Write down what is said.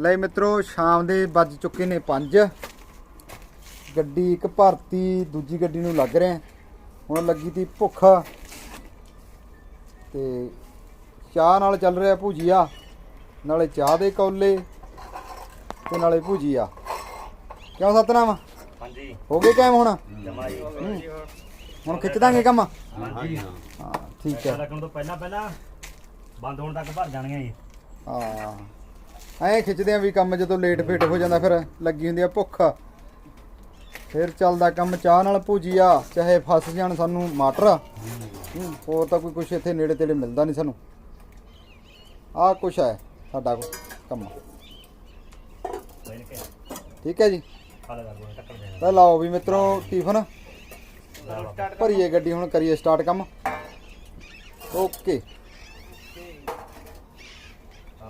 ਲੈ ਮਿੱਤਰੋ ਸ਼ਾਮ ਦੇ ਵੱਜ ਚੁੱਕੇ ਨੇ 5 ਗੱਡੀ ਇੱਕ ਭਰਤੀ ਦੂਜੀ ਗੱਡੀ ਨੂੰ ਲੱਗ ਰਿਹਾ। ਹੁਣ ਲੱਗੀ ਤੀ ਭੁੱਖ। ਤੇ ਚਾਹ ਨਾਲ ਚੱਲ ਰਿਹਾ ਭੁਜੀਆ। ਨਾਲੇ ਚਾਹ ਦੇ ਕੌਲੇ ਤੇ ਨਾਲੇ ਭੁਜੀਆ। ਕਿਉਂ ਸਤਨਾਮ? ਹਾਂਜੀ। ਹੋ ਗਏ ਕਾਇਮ ਹੁਣ? ਜਮਾ ਜੀ। ਹੁਣ ਖਿੱਚ ਦਾਂਗੇ ਕੰਮ? ਹਾਂਜੀ ਹਾਂ। ਠੀਕ ਹੈ। ਲੱਗਣ ਤੋਂ ਪਹਿਲਾਂ ਪਹਿਲਾਂ ਬੰਦ ਹੋਣ ਤੱਕ ਭਰ ਜਾਣਗੀਆਂ ਜੀ। ਹਾਂ। ਐਂ ਖਿੱਚਦੇ ਆ ਵੀ ਕੰਮ ਜਦੋਂ ਲੇਟ ਫੇਟ ਹੋ ਜਾਂਦਾ ਫਿਰ ਲੱਗੀ ਹੁੰਦੀ ਆ ਭੁੱਖ। ਫਿਰ ਚੱਲਦਾ ਕੰਮ ਚਾਹ ਨਾਲ ਭੁਜੀਆ ਚਾਹੇ ਫਸ ਜਾਣ ਸਾਨੂੰ ਮਾਟਰ। ਹੂੰ, ਹੋਰ ਤਾਂ ਕੋਈ ਕੁਛ ਇੱਥੇ ਨੇੜੇ ਤੇੜੇ ਮਿਲਦਾ ਨਹੀਂ ਸਾਨੂੰ। ਆਹ ਕੁਛ ਹੈ ਸਾਡਾ ਕੁ- ਕੰਮ। ਠੀਕ ਹੈ ਜੀ। ਖਾ ਤਾਂ ਲਾਓ ਵੀ ਮਿੱਤਰੋ ਟਿਫਨ। ਭਰੀਏ ਗੱਡੀ ਹੁਣ ਕਰੀਏ ਸਟਾਰਟ ਕੰਮ। ਓਕੇ।